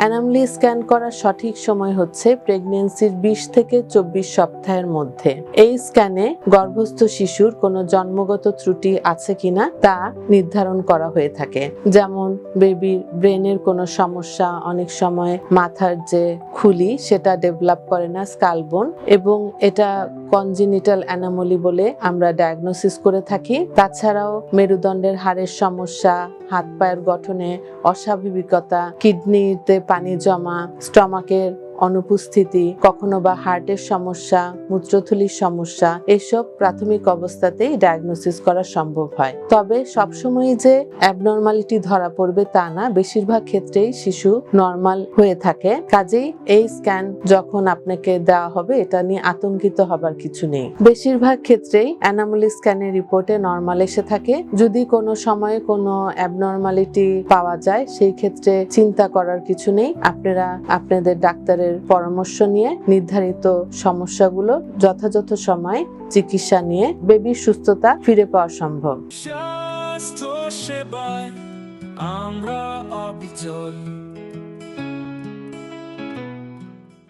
Anomaly scan করার সঠিক সময় হচ্ছে প্রেগনেন্সির বিশ থেকে চব্বিশ সপ্তাহের মধ্যে। এই স্ক্যানে গর্ভস্থ শিশুর কোনো জন্মগত ত্রুটি আছে কিনা তা নির্ধারণ করা হয়ে থাকে। যেমন বেবির ব্রেনের কোনো সমস্যা, অনেক সময় মাথার যে খুলি সেটা ডেভেলপ করে না স্কালবোন এবং এটা কনজিনিটাল অ্যানামলি বলে আমরা ডায়াগনোসিস করে থাকি। তাছাড়াও মেরুদণ্ডের হাড়ের সমস্যা হাত পায়ের গঠনে অস্বাভাবিকতা কিডনিতে পানি জমা স্টমাকের অনুপস্থিতি, কখনো বা হার্টের সমস্যা, মূত্রথলির সমস্যা, এসব প্রাথমিক অবস্থাতেই ডায়াগনোসিস করা সম্ভব হয়। তবে সবসময় যে অ্যাবনর্মালিটি ধরা পড়বে তা না, বেশিরভাগ ক্ষেত্রেই শিশু নর্মাল হয়ে থাকে। কাজেই এই স্ক্যান যখন আপনাকে দেওয়া হবে, এটা নিয়ে আতঙ্কিত হবার কিছু নেই। বেশিরভাগ ক্ষেত্রেই অ্যানামলি স্ক্যানের রিপোর্টে নর্মাল এসে থাকে। যদি কোনো সময়ে কোনো অ্যাবনর্মালিটি পাওয়া যায়, সেই ক্ষেত্রে চিন্তা করার কিছু নেই। আপনারা, আপনাদের ডাক্তারের পরামর্শ নিয়ে নির্ধারিত সমস্যাগুলো যথাযথ সময় চিকিৎসা নিয়ে বেবির সুস্থতা ফিরে পাওয়া সম্ভব। আমরা অবিচল।